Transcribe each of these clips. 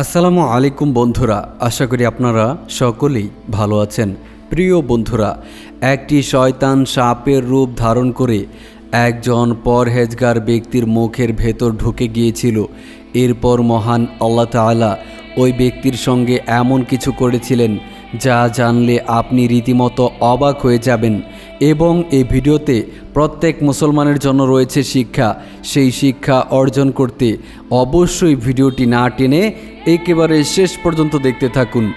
আসসালামু আলাইকুম বন্ধুরা, আশা করি আপনারা সকলেই ভালো আছেন। প্রিয় বন্ধুরা, একটি শয়তান সাপের রূপ ধারণ করে একজন পরহেজগার ব্যক্তির মুখের ভেতর ঢুকে গিয়েছিল। এরপর মহান আল্লাহ তালা ওই ব্যক্তির সঙ্গে এমন কিছু করেছিলেন যা জানলে আপনি রীতিমতো অবাক হয়ে যাবেন এবং এই ভিডিওতে প্রত্যেক মুসলমানের জন্য রয়েছে শিক্ষা। সেই শিক্ষা অর্জন করতে অবশ্যই ভিডিওটি না টেনে একেবারে শেষ পর্যন্ত দেখতে থাকুন।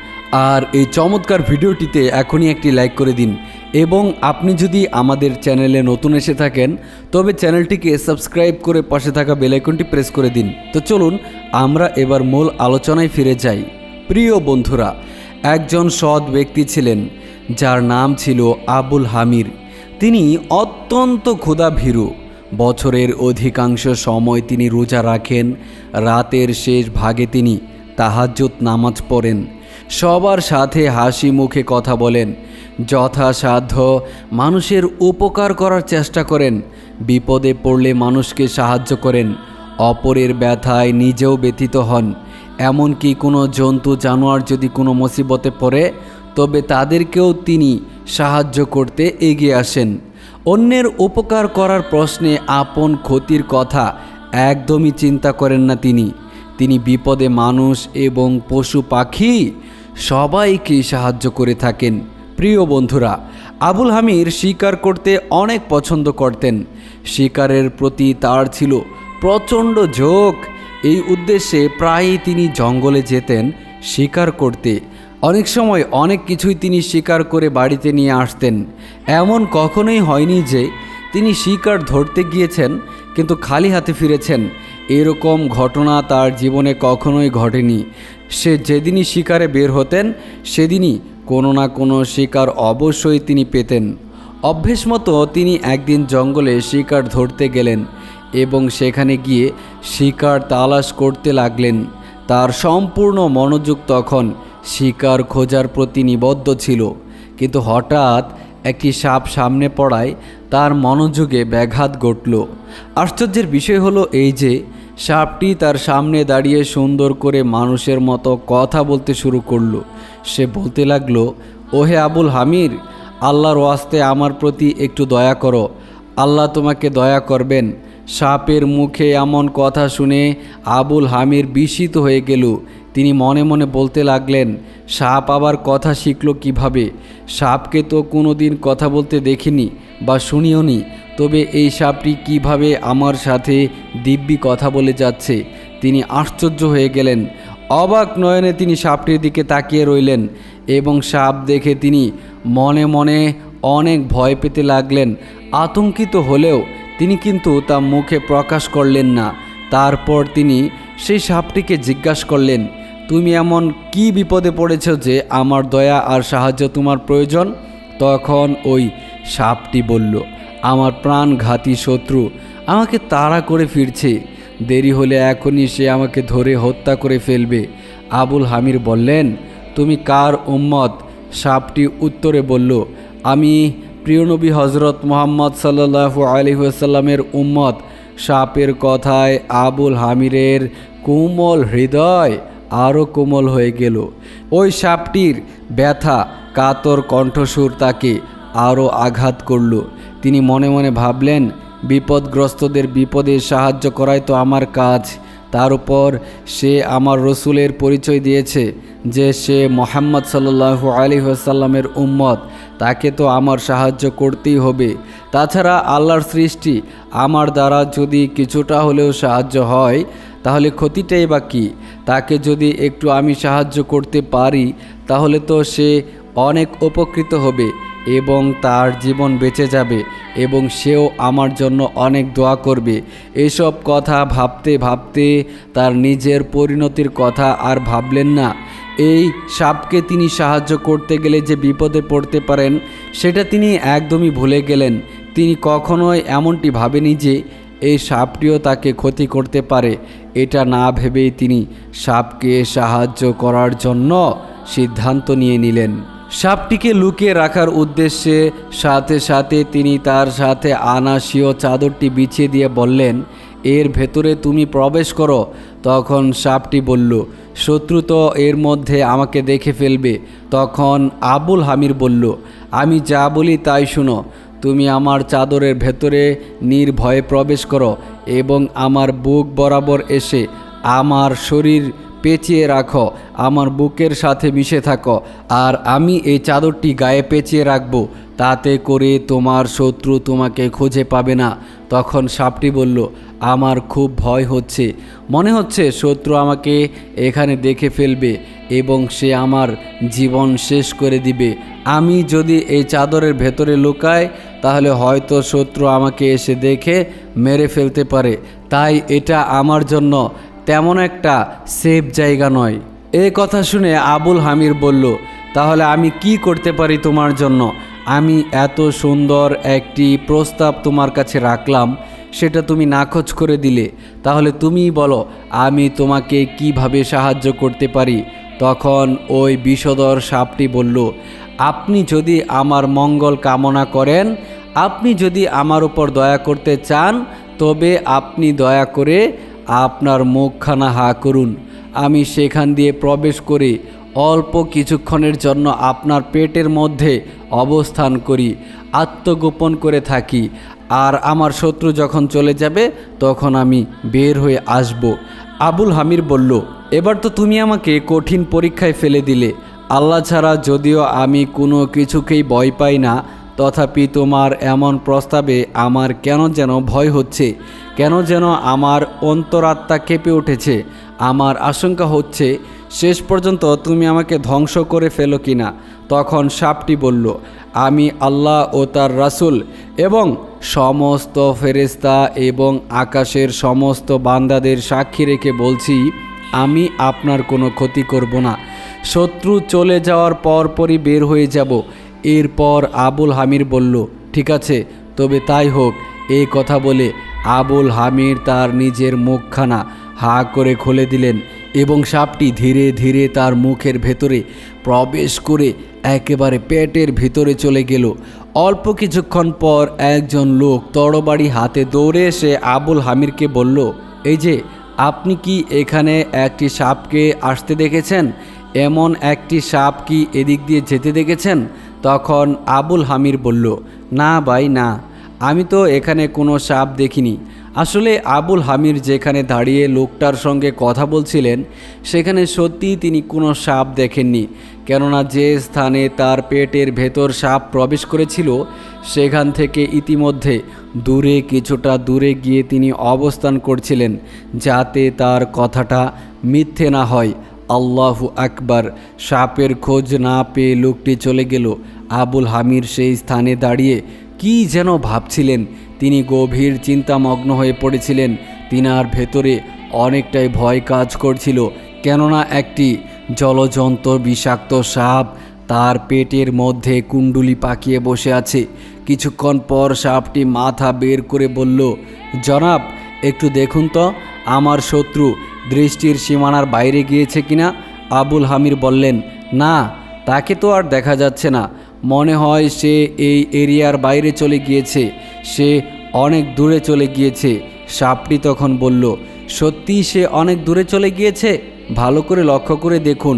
আর এই চমৎকার ভিডিওটিতে এখনই একটি লাইক করে দিন এবং আপনি যদি আমাদের চ্যানেলে নতুন এসে থাকেন, তবে চ্যানেলটিকে সাবস্ক্রাইব করে পাশে থাকা বেলাইকনটি প্রেস করে দিন। তো চলুন, আমরা এবার মূল আলোচনায় ফিরে যাই। প্রিয় বন্ধুরা একজন সৎ ব্যক্তি ছিলেন, যার নাম ছিল আবুল হামির। তিনি অত্যন্ত ক্ষুধা ভীরু বছরের অধিকাংশ সময় তিনি রোজা রাখেন, রাতের শেষ ভাগে তিনি তাহাজ্জুদ নামাজ পড়েন। সবার সাথে হাসি মুখে কথা বলেন। যথাসাধ্য মানুষের উপকার করার চেষ্টা করেন। বিপদে পড়লে মানুষকে সাহায্য করেন। অপরের ব্যথায় নিজেও ব্যথিত হন। এমনকি কোনো জন্তু, জানোয়ার যদি কোনো মুসিবতে পড়ে, তবে তাদেরকেও তিনি সাহায্য করতে এগিয়ে আসেন। অন্যের উপকার করার প্রশ্নে আপন ক্ষতির কথা একদমই চিন্তা করেন না তিনি। তিনি বিপদে মানুষ এবং পশু পাখি সবাইকে সাহায্য করে থাকেন। প্রিয় বন্ধুরা, আবুল হামির শিকার করতে অনেক পছন্দ করতেন। শিকারের প্রতি তার ছিল প্রচণ্ড ঝোঁক এই উদ্দেশ্যে প্রায়ই তিনি জঙ্গলে যেতেন, শিকার করতে। অনেক সময় অনেক কিছুই তিনি শিকার করে বাড়িতে নিয়ে আসতেন। এমন কখনোই হয়নি যে তিনি শিকার ধরতে গিয়েছেন, কিন্তু খালি হাতে ফিরেছেন। এরকম ঘটনা তার জীবনে কখনোই ঘটেনি। সে যেদিনই শিকারে বের হতেন, সেদিনই কোনো না কোনো শিকার অবশ্যই তিনি পেতেন। অভ্যেস মতো তিনি একদিন জঙ্গলে শিকার ধরতে গেলেন। এবং সেখানে গিয়ে শিকার তালাশ করতে লাগলেন। তার সম্পূর্ণ মনোযোগ তখন শিকার খোঁজার প্রতি নিবদ্ধ ছিল। কিন্তু হঠাৎ একটি সাপ সামনে পড়ায় তার মনোযোগে ব্যাঘাত ঘটল। আশ্চর্যের বিষয় হলো এই যে, সাপটি তার সামনে দাঁড়িয়ে সুন্দর করে মানুষের মতো কথা বলতে শুরু করল। সে বলতে লাগল, ওহে আবুল হামির, আল্লাহর ওয়াস্তে আমার প্রতি একটু দয়া করো। আল্লাহ তোমাকে দয়া করবেন। সাপের মুখে এমন কথা শুনে আবুল হামির বিস্মিত হয়ে গেল। তিনি মনে মনে বলতে লাগলেন, সাপ আবার কথা শিখল কীভাবে? সাপকে তো কোনো দিন কথা বলতে দেখিনি বা শুনিওনি তবে এই সাপটি কীভাবে আমার সাথে দিব্যি কথা বলে যাচ্ছে? তিনি আশ্চর্য হয়ে গেলেন। অবাক নয়নে তিনি সাপটির দিকে তাকিয়ে রইলেন এবং সাপ দেখে তিনি মনে মনে অনেক ভয় পেতে লাগলেন। আতঙ্কিত হলেও তিনি কিন্তু তা মুখে প্রকাশ করলেন না। তারপর তিনি সেই সাপটিকে জিজ্ঞাসা করলেন, তুমি এমন কি বিপদে পড়েছ যে আমার দয়া আর সাহায্য তোমার প্রয়োজন? তখন ওই সাপটি বলল, আমার প্রাণঘাতী শত্রু, আমাকে তাড়া করে ফিরছে। দেরি হলে এখনই সে আমাকে ধরে হত্যা করে ফেলবে। আবুল হামির বললেন, তুমি কার উম্মত? সাপটি উত্তরে বলল, আমি প্রিয়নবী হজরত মোহাম্মদ সাল্লাহু আলিহাসাল্লামের উম্মত, সাপের কথায় আবুল হামিরের কোমল হৃদয় আরও কোমল হয়ে গেল। ওই সাপটির ব্যথা, কাতর কণ্ঠসুর তাকে আরও আঘাত করল। তিনি মনে মনে ভাবলেন, বিপদগ্রস্তদের বিপদে সাহায্য করাই তো আমার কাজ। তার উপর সে আমার রসুলের পরিচয় দিয়েছে যে সে মোহাম্মদ সাল্লু আলী আসাল্লামের উম্মত। তাকে তো আমার সাহায্য করতেই হবে। তাছাড়া আল্লাহর সৃষ্টি আমার দ্বারা যদি কিছুটা হলেও সাহায্য হয়, তাহলে ক্ষতিটাই বা কী? তাকে যদি একটু আমি সাহায্য করতে পারি, তাহলে তো সে অনেক উপকৃত হবে এবং তার জীবন বেঁচে যাবে এবং সেও আমার জন্য অনেক দোয়া করবে। এসব কথা ভাবতে ভাবতে তার নিজের পরিণতির কথা আর ভাবলেন না। এই সাপকে তিনি সাহায্য করতে গেলে যে বিপদে পড়তে পারেন, সেটা তিনি একদমই ভুলে গেলেন। তিনি কখনোই এমনটি ভাবেনি যে এই সাপটিও তাকে ক্ষতি করতে পারে। এটা না ভেবেই তিনি সাপকে সাহায্য করার জন্য সিদ্ধান্ত নিয়ে নিলেন। সাপটিকে লুকিয়ে রাখার উদ্দেশ্যে সাথে সাথে তিনি তার সাথে আনা স্বীয় চাদরটি বিছিয়ে দিয়ে বললেন, এর ভেতরে তুমি প্রবেশ করো। তখন সাপটি বলল শত্রু তো এর মধ্যে আমাকে দেখে ফেলবে। তখন আবুল হামির বলল, আমি যা বলি তাই শুনো। তুমি আমার চাদরের ভেতরে নির্ভয়ে প্রবেশ করো এবং আমার বুক বরাবর এসে আমার শরীর পেঁচিয়ে রাখো, আমার বুকের সাথে মিশে থাকো, আর আমি এই চাদরটি গায়ে পেঁচিয়ে রাখব, তাতে করে তোমার শত্রু তোমাকে খুঁজে পাবে না। তখন সাপটি বলল, আমার খুব ভয় হচ্ছে। মনে হচ্ছে শত্রু আমাকে এখানে দেখে ফেলবে এবং সে আমার জীবন শেষ করে দিবে। আমি যদি এই চাদরের ভেতরে লুকাই, তাহলে হয়তো শত্রু আমাকে এসে দেখে মেরে ফেলতে পারে। তাই এটা আমার জন্য তেমন একটা সেফ জায়গা নয়। এই কথা শুনে আবুল হামির বলল, তাহলে আমি কি করতে পারি তোমার জন্য? আমি এত সুন্দর একটি প্রস্তাব তোমার কাছে রাখলাম, সেটা তুমি নাকচ করে দিলে। তাহলে তুমিই বলো, আমি তোমাকে কীভাবে সাহায্য করতে পারি? তখন ওই বিষধর সাপটি বলল, আপনি যদি আমার মঙ্গল কামনা করেন, আপনি যদি আমার উপর দয়া করতে চান, তবে আপনি দয়া করে আপনার মুখখানা হা করুন। আমি সেখান দিয়ে প্রবেশ করে, অল্প কিছুক্ষণের জন্য আপনার পেটের মধ্যে অবস্থান করি, আত্মগোপন করে থাকি। আর আমার শত্রু যখন চলে যাবে, তখন আমি বের হয়ে আসব। আবুল হামির বলল, এবার তো তুমি আমাকে কঠিন পরীক্ষায় ফেলে দিলে। আল্লাহ ছাড়া যদিও আমি কোনো কিছুকেই ভয় পাই না তথাপি তোমার এমন প্রস্তাবে আমার কেন যেন ভয় হচ্ছে? কেন যেন আমার অন্তরাত্মা কেঁপে উঠেছে? আমার আশঙ্কা হচ্ছে, শেষ পর্যন্ত তুমি আমাকে ধ্বংস করে ফেলো কিনা? তখন সাপটি বলল, আমি আল্লাহ ও তার রাসূল এবং সমস্ত ফেরেস্তা এবং আকাশের সমস্ত বান্দাদের সাক্ষী রেখে বলছি, আমি আপনার কোনো ক্ষতি করব না। শত্রু চলে যাওয়ার পরপরই বের হয়ে যাব। এরপর আবুল হামির বলল, ঠিক আছে, তবে তাই হোক এই কথা বলে আবুল হামির তার নিজের মুখখানা হা করে খুলে দিলেন এবং সাপটি ধীরে ধীরে তার মুখের ভেতরে প্রবেশ করে একেবারে পেটের ভিতরে চলে গেল। অল্প কিছুক্ষণ পর একজন লোক তড়বাড়ি হাতে দৌড়ে এসে আবুল হামিরকে বলল, এই যে, আপনি কি এখানে একটি সাপকে আসতে দেখেছেন? এমন একটি সাপ কি এদিক দিয়ে যেতে দেখেছেন? তখন আবুল হামির বলল, না ভাই, না। আমি তো এখানে কোনো সাপ দেখিনি। আসলে আবুল হামির যেখানে দাঁড়িয়ে লোকটার সঙ্গে কথা বলছিলেন, সেখানে সত্যিই তিনি কোনো সাপ দেখেননি। কেননা যে স্থানে তার পেটের ভেতর সাপ প্রবেশ করেছিল, সেখান থেকে ইতিমধ্যে দূরে কিছুটা দূরে গিয়ে তিনি অবস্থান করছিলেন, যাতে তার কথাটা মিথ্যে না হয়। আল্লাহু আকবার। সাপের খোঁজ না পেয়ে লোকটি চলে গেল। আবুল হামির সেই স্থানে দাঁড়িয়ে কি যেন ভাবছিলেন। তিনি গভীর চিন্তামগ্ন হয়ে পড়েছিলেন। তিনার ভেতরে অনেকটাই ভয় কাজ করছিল, কেননা একটি জলজন্ত বিষাক্ত সাপ তার পেটের মধ্যে কুণ্ডুলি পাকিয়ে বসে আছে। কিছুক্ষণ পর সাপটি মাথা বের করে বলল, জনাব, একটু দেখুন তো, আমার শত্রু দৃষ্টির সীমানার বাইরে গিয়েছে কিনা? আবুল হামির বললেন, না, তাকে তো আর দেখা যাচ্ছে না। মনে হয় সে এই এরিয়ার বাইরে চলে গিয়েছে, সে অনেক দূরে চলে গিয়েছে, সাপটি তখন বলল সত্যি সে অনেক দূরে চলে গিয়েছে? ভালো করে লক্ষ্য করে দেখুন,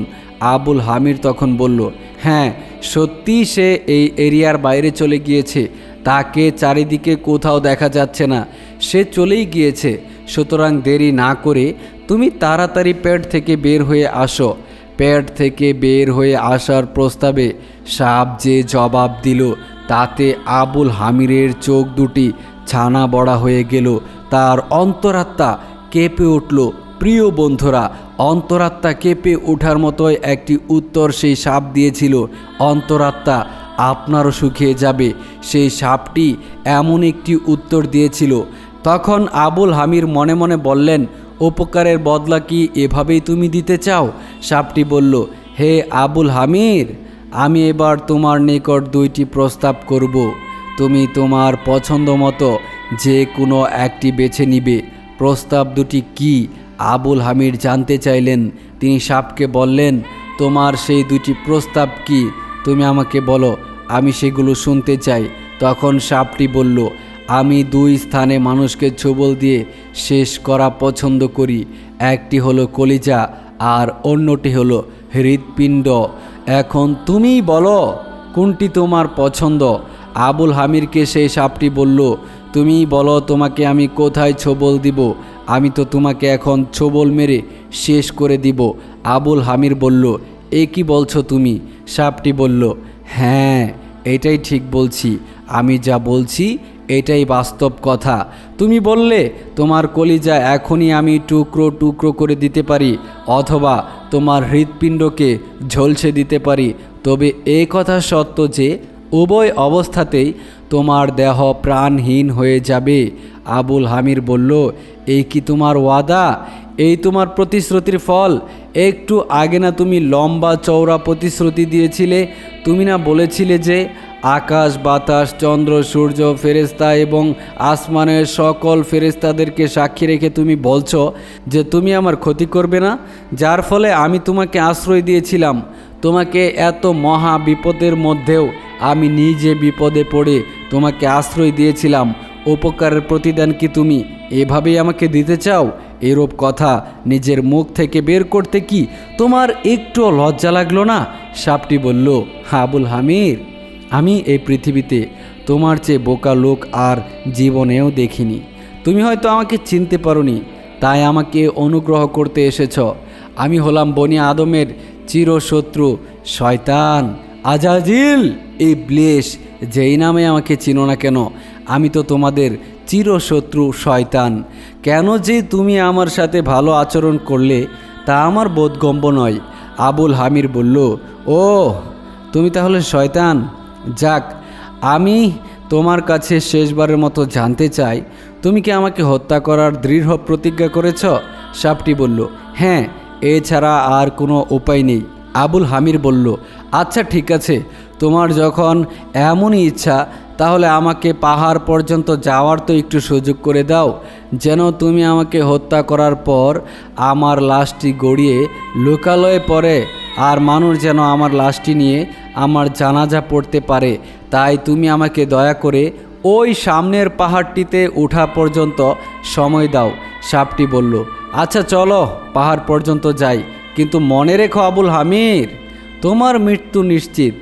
আবুল হামির তখন বলল হ্যাঁ সত্যি সে এই এরিয়ার বাইরে চলে গিয়েছে, তাকে চারিদিকে কোথাও দেখা যাচ্ছে না, সে চলেই গিয়েছে, সুতরাং দেরি না করে তুমি তাড়াতাড়ি পেট থেকে বের হয়ে আসো। পেট থেকে বের হয়ে আসার প্রস্তাবে সাপ যে জবাব দিল, তাতে আবুল হামিরের চোখ দুটি ছানা বড়া হয়ে গেল। তার অন্তরাত্মা কেঁপে উঠল। প্রিয় বন্ধুরা, অন্তরাত্মা কেঁপে ওঠার মতোই একটি উত্তর সেই সাপ দিয়েছিল। অন্তরাত্মা আপনারও শুকিয়ে যাবে। সেই সাপটি এমন একটি উত্তর দিয়েছিল। তখন আবুল হামির মনে মনে বললেন উপকারের বদলা কি এভাবেই তুমি দিতে চাও? সাপটি বলল, হে আবুল হামির আমি এবার তোমার নিকট দুইটি প্রস্তাব করব। তুমি তোমার পছন্দ মতো যে কোনো একটি বেছে নিবে। প্রস্তাব দুটি কি? আবুল হামির জানতে চাইলেন। তিনি সাপকে বললেন, তোমার সেই দুটি প্রস্তাব কি? তুমি আমাকে বলো, আমি সেগুলো শুনতে চাই। তখন সাপটি বলল আমি দুই স্থানে মানুষকে ছোবল দিয়ে শেষ করা পছন্দ করি। একটি হলো কলিজা আর অন্যটি হলো হৃৎপিণ্ড। এখন তুমিই বলো, কোনটি তোমার পছন্দ? আবুল হামিরকে সেই সাপটি বলল তুমি বলো তোমাকে আমি কোথায় ছোবল দিব? আমি তো তোমাকে এখন ছোবল মেরে শেষ করে দিব। আবুল হামির বলল, এ কি বলছো তুমি? সাপটি বলল হ্যাঁ এটাই ঠিক বলছি। আমি যা বলছি এটাই বাস্তব কথা। তুমি বললে, তোমার কলিজা এখনই আমি টুকরো টুকরো করে দিতে পারি, অথবা তোমার হৃৎপিণ্ডকে ঝলসে দিতে পারি। তবে এই কথা সত্য যে, উভয় অবস্থাতেই তোমার দেহ প্রাণহীন হয়ে যাবে। আবুল হামির বলল, এই কি তোমার ওয়াদা? এই তোমার প্রতিশ্রুতির ফল? একটু আগে না তুমি লম্বা চওড়া প্রতিশ্রুতি দিয়েছিলে। তুমি না বলেছিলে যে আকাশ, বাতাস, চন্দ্র, সূর্য ফেরেস্তা এবং আসমানের সকল ফেরেস্তাদেরকে সাক্ষী রেখে তুমি বলছো যে তুমি আমার ক্ষতি করবে না, যার ফলে আমি তোমাকে আশ্রয় দিয়েছিলাম। তোমাকে এত মহা বিপদের মধ্যেও আমি নিজে বিপদে পড়ে তোমাকে আশ্রয় দিয়েছিলাম। উপকারের প্রতিদান কি তুমি এভাবেই আমাকে দিতে চাও? এরূপ কথা নিজের মুখ থেকে বের করতে কি? তোমার একটু লজ্জা লাগল না? সাপটি বলল, আবুল হামির। আমি এই পৃথিবীতে তোমার চেয়ে বোকা লোক আর জীবনেও দেখিনি। তুমি হয়তো আমাকে চিনতে পারোনি, তাই আমাকে অনুগ্রহ করতে এসেছ। আমি হলাম বনি আদমের চিরশত্রু শয়তান আজাজিল এই ব্লেশ যেই নামে আমাকে চিনো না কেন। আমি তো তোমাদের চিরশত্রু শয়তান। কেন যে তুমি আমার সাথে ভালো আচরণ করলে, তা আমার বোধগম্য নয়। আবুল হামির বলল ও তুমি তাহলে শয়তান? যাক, আমি তোমার কাছে শেষবারের মতো জানতে চাই, তুমি কি আমাকে হত্যা করার দৃঢ় প্রতিজ্ঞা করেছ? সাপটি বলল হ্যাঁ এছাড়া আর কোনো উপায় নেই। আবুল হামির বলল আচ্ছা ঠিক আছে, তোমার যখন এমনই ইচ্ছা, তাহলে আমাকে পাহাড় পর্যন্ত যাওয়ার তো একটু সুযোগ করে দাও, যেন তুমি আমাকে হত্যা করার পর আমার লাশটি গড়িয়ে লোকালয়ে পড়ে। আর মানুষ যেন আমার লাশটি নিয়ে আমার জানাজা পড়তে পারে। তাই তুমি আমাকে দয়া করে ওই সামনের পাহাড়টিতে ওঠা পর্যন্ত সময় দাও, সাপটি বলল। আচ্ছা চলো, পাহাড় পর্যন্ত যাই। কিন্তু মনে রেখো আবুল হামির তোমার মৃত্যু নিশ্চিত।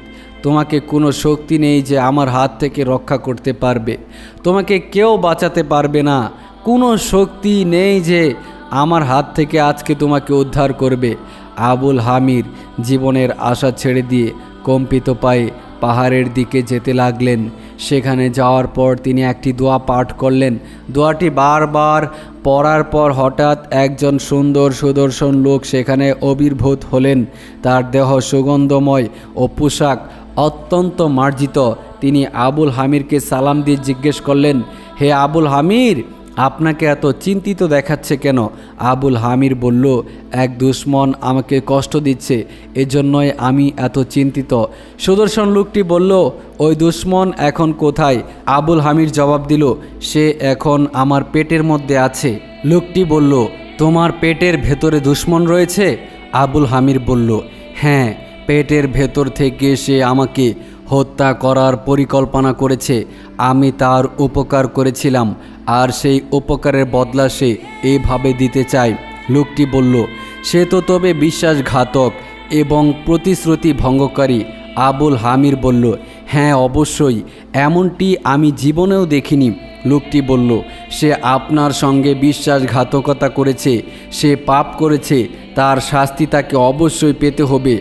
তোমাকে কোনো শক্তি নেই যে আমার হাত থেকে রক্ষা করতে পারবে। তোমাকে কেউ বাঁচাতে পারবে না। কোনো শক্তি নেই যে আমার হাত থেকে আজকে তোমাকে উদ্ধার করবে। আবুল হামির জীবনের আশা ছেড়ে দিয়ে কম্পিত পায়ে পাহাড়ের দিকে যেতে লাগলেন। সেখানে যাওয়ার পর তিনি একটি দোয়া পাঠ করলেন। দোয়াটি বারবার পড়ার পর হঠাৎ একজন সুন্দর সুদর্শন লোক সেখানে অবির্ভূত হলেন। তার দেহ সুগন্ধময় ও পোশাক অত্যন্ত মার্জিত। তিনি আবুল হামিরকে সালাম দিয়ে জিজ্ঞেস করলেন, হে আবুল হামির আপনাকে এত চিন্তিত দেখাচ্ছে কেন? আবুল হামির বলল, এক দুশ্মন আমাকে কষ্ট দিচ্ছে, এজন্যই আমি এত চিন্তিত। সুদর্শন লোকটি বলল, ওই দুশ্মন এখন কোথায়? আবুল হামির জবাব দিল, সে এখন আমার পেটের মধ্যে আছে। লোকটি বলল, তোমার পেটের ভেতরে দুশ্মন রয়েছে? আবুল হামির বলল হ্যাঁ পেটের ভেতর থেকে সে আমাকে হত্যা করার পরিকল্পনা করেছে। আমি তার উপকার করেছিলাম, আর সেই উপকারের বদলা সে এইভাবে দিতে চায়। লোকটি বলল, সে তো তবে বিশ্বাসঘাতক এবং প্রতিশ্রুতি ভঙ্গকারী। আবুল হামির বলল হ্যাঁ অবশ্যই, এমনটি আমি জীবনেও দেখিনি। লোকটি বলল, সে আপনার সঙ্গে বিশ্বাসঘাতকতা করেছে, সে পাপ করেছে, তার শাস্তি তাকে অবশ্যই পেতে হবে।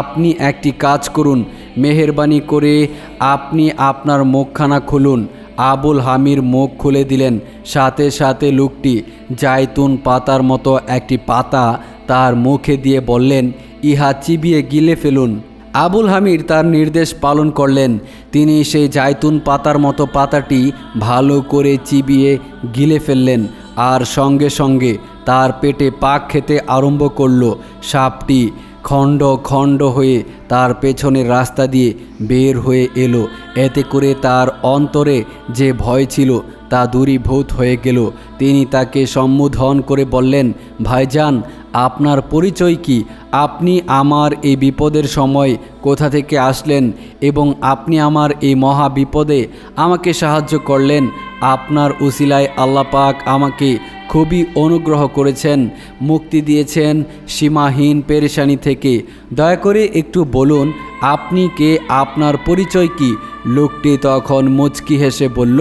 আপনি একটি কাজ করুন মেহেরবানি করে আপনি আপনার মুখখানা খুলুন। আবুল হামির মুখ খুলে দিলেন। সাথে সাথে লোকটি জায়তুন পাতার মতো একটি পাতা তার মুখে দিয়ে বললেন, ইহা চিবিয়ে গিলে ফেলুন। আবুল হামির তার নির্দেশ পালন করলেন। তিনি সেই জায়তুন পাতার মতো পাতাটি ভালো করে চিবিয়ে গিলে ফেললেন আর সঙ্গে সঙ্গে তার পেটে পাক খেতে আরম্ভ করল। সাপটি খণ্ড খণ্ড হয়ে তার পেছনের রাস্তা দিয়ে বের হয়ে এলো। এতে করে তার অন্তরে যে ভয় ছিল তা দূরীভূত হয়ে গেল। তিনি তাকে সম্বোধন করে বললেন, ভাইজান, আপনার পরিচয় কি? আপনি আমার এই বিপদের সময় কোথা থেকে আসলেন এবং আপনি আমার এই মহা বিপদে আমাকে সাহায্য করলেন? আপনার উসিলায় আল্লাপাক আমাকে খুবই অনুগ্রহ করেছেন, মুক্তি দিয়েছেন সীমাহীন পেরেশানি থেকে। দয়া করে একটু বলুন, আপনি কে, আপনার পরিচয় কি? লোকটি তখন মুচকি হেসে বলল,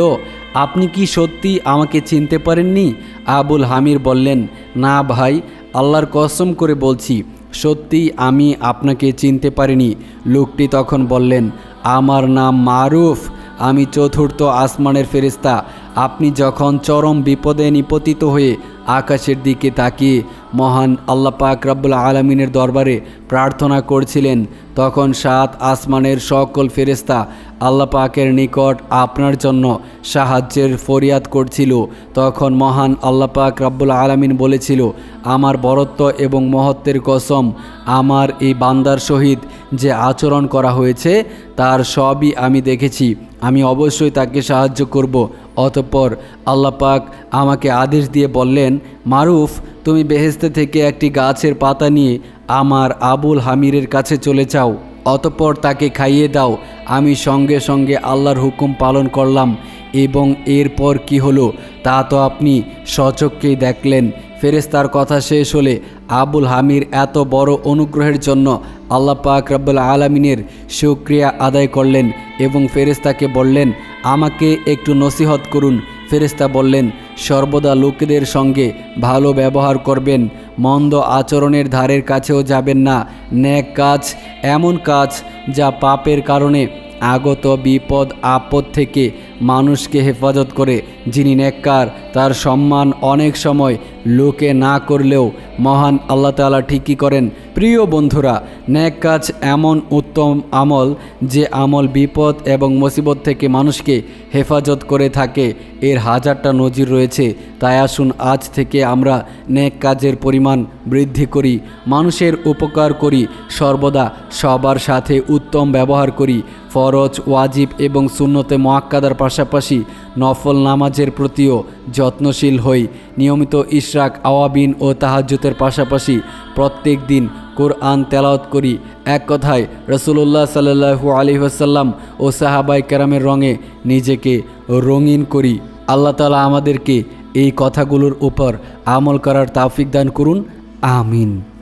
আপনি কি সত্যি আমাকে চিনতে পারেননি? আবুল হামির বললেন, না ভাই, আল্লাহর কসম করে বলছি, সত্যি আমি আপনাকে চিনতে পারিনি। লোকটি তখন বললেন, আমার নাম মারুফ, আমি চতুর্থ আসমানের ফেরিস্তা আপনি যখন চরম বিপদে নিপতিত হয়ে আকাশের দিকে তাকিয়ে মহান আল্লাহ পাক রাব্বুল আলমিনের দরবারে প্রার্থনা করছিলেন। তখন সাত আসমানের সকল ফেরেস্তা আল্লাহ পাকের নিকট আপনার জন্য সাহায্যের ফরিয়াদ করছিল। তখন মহান আল্লাহ পাক রাব্বুল আলমিন বলেছিল, আমার বরত্ব এবং মহত্বের কসম আমার এই বান্দার সহিত যে আচরণ করা হয়েছে, তার সবই আমি দেখেছি। আমি অবশ্যই তাকে সাহায্য করব। অতঃপর আল্লাপাক আমাকে আদেশ দিয়ে বললেন, মারুফ তুমি বেহেস্তে থেকে একটি গাছের পাতা নিয়ে আমার আবুল হামিরের কাছে চলে যাও, অতঃপর তাকে খাইয়ে দাও। আমি সঙ্গে সঙ্গে আল্লাহর হুকুম পালন করলাম এবং এরপর কি হলো তা তো আপনি সচক্ষেই দেখলেন। ফেরেস্তার কথা শেষ হলে আবুল হামির এত বড় অনুগ্রহের জন্য আল্লাহ পাক রব্বুল আলমিনের সুক্রিয়া আদায় করলেন এবং ফেরেস্তাকে বললেন, আমাকে একটু নসিহত করুন ফেরেস্তা বললেন, সর্বদা লোকেদের সঙ্গে ভালো ব্যবহার করবেন, মন্দ আচরণের ধারের কাছেও যাবেন না। ন্যাক কাজ এমন কাজ যা পাপের কারণে আগত বিপদ আপদ থেকে মানুষকে হেফাজত করে। যিনি নেককার, তার সম্মান অনেক সময় লোকে না করলেও মহান আল্লাহ তালা ঠিকই করেন। প্রিয় বন্ধুরা ন্যাক কাজ এমন উত্তম আমল যে আমল বিপদ এবং মুসিবত থেকে মানুষকে হেফাজত করে থাকে। এর হাজারটা নজির রয়েছে। তাই আসুন আজ থেকে আমরা ন্যাক কাজের পরিমাণ বৃদ্ধি করি, মানুষের উপকার করি, সর্বদা সবার সাথে উত্তম ব্যবহার করি। ফরজ, ওয়াজিব এবং সুন্নতে মোয়াক্কাদার পাশাপাশি নফল নামাজের প্রতিও যত্নশীল হই। নিয়মিত ইশরাক, আওয়াবিন ও তাহাজ্জুতের পাশাপাশি প্রত্যেক দিন কোরআন তেলাওয়াত করি। এক কথায় রসুল্লাহ সাল্লু আলী আসাল্লাম ও সাহাবাই কেরামের রঙে নিজেকে রঙিন করি। আল্লাহ তালা আমাদেরকে এই কথাগুলোর উপর আমল করার তাফিক দান করুন। আমিন।